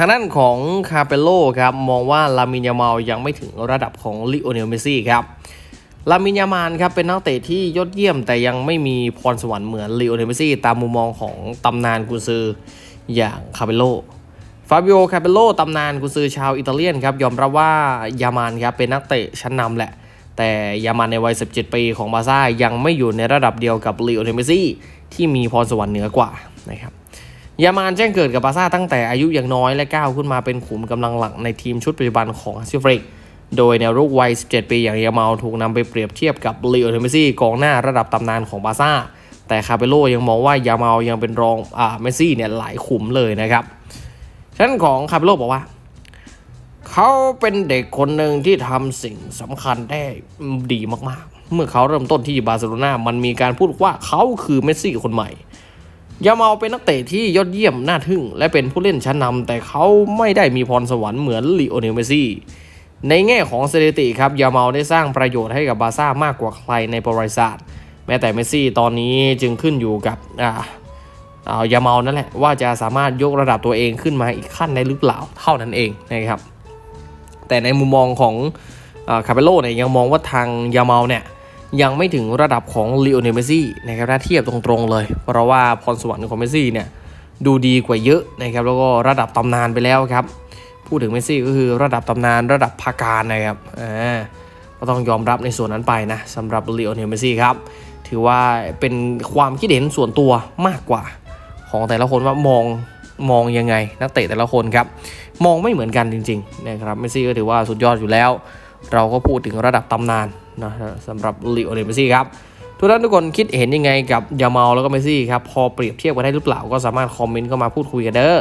ทางด้านของคาเปโลครับมองว่าลามินยามาลยังไม่ถึงระดับของลิโอเนลเมสซี่ครับลามินยามานครับเป็นนักเตะที่ยอดเยี่ยมแต่ยังไม่มีพรสวรรค์เหมือนลิโอเนลเมสซี่ตามมุมมองของตำนานกุนซืออย่างคาเปโลฟาบิโอคาเปโลตำนานกุนซือชาวอิตาเลียนครับยอมรับว่ายามานครับเป็นนักเตะชั้นนำแหละ แต่ยามานในวัย 17 ปีของบาซ่ายังไม่อยู่ในระดับเดียวกับลิโอเนลเมสซี่ที่มีพรสวรรค์เหนือกว่านะครับ ยามานแจ้งเกิดกับบาซ่าตั้งแต่อายุยังน้อยและก้าวขึ้นมาเป็นขุมกำลังหลักในทีมชุดปัจจุบันของฮัสซิฟริก โดยแนวรุกวัย 17 ปีอย่างยามาลถูกนำไปเปรียบเทียบกับลีโอเนลเมซี่กองหน้าระดับตำนานของบาซ่า แต่คาเปโลยังมองว่ายามาลยังเป็นรองอ่าเมซี่เนี่ยหลายขุมเลยนะครับฉะนั้นของคาเปโลบอกว่าเขาเป็นเด็กคนหนึ่งที่ทำสิ่งสำคัญได้ดีมากๆ เมื่อเขาเริ่มต้นที่บาร์เซโลนามันมีการพูดว่าเขาคือเมสซี่คนใหม่ ยามาลเป็นนักเตะที่ยอดเยี่ยมน่าทึ่ง และเป็นผู้เล่นชั้นนำแต่เขาไม่ได้มีพรสวรรค์เหมือนลีโอเนลเมสซี่ ในแง่ของสถิติครับยามาลได้สร้างประโยชน์ให้กับบาซ่ามากกว่าใครในประวัติศาสตร์ แม้แต่เมสซี่ตอนนี้จึงขึ้นอยู่กับอ่าอ่ายามาลนั่นแหละว่าจะสามารถยกระดับตัวเองขึ้นมาอีกขั้นได้หรือเปล่าเท่านั้นเองนะครับแต่ในมุมมองของคาเปโลเนี่ยยังมองว่าทางยามาลเนี่ย ยังไม่ถึงระดับของลีโอเนลเมสซี่นะครับถ้าเทียบตรงๆเลย เพราะว่าพรสวรรค์ของเมสซี่เนี่ยดูดีกว่าเยอะนะครับแล้วก็ระดับตำนานไปแล้วครับ พูดถึงเมสซี่ก็คือระดับตำนานระดับภาการนะครับอ่าก็ต้องยอมรับในส่วนนั้นไปนะสำหรับลีโอเนลเมสซี่ครับ ถือว่าเป็นความคิดเห็นส่วนตัวมากกว่า ของแต่ละคนว่ามองมองยังไง นักเตะแต่ละคนครับ มองไม่เหมือนกันจริงๆนะครับเมสซี่ก็ถือว่าสุดยอดอยู่แล้ว เราก็พูดถึงระดับตำนาน นะสำหรับลีโอเลเมซี่ครับทุกท่านทุกคนคิดเห็นยังไงกับยามาแล้วก็เมซี่ครับ พอเปรียบเทียบกันได้หรือเปล่าก็สามารถคอมเมนต์เข้ามาพูดคุยกันเด้อ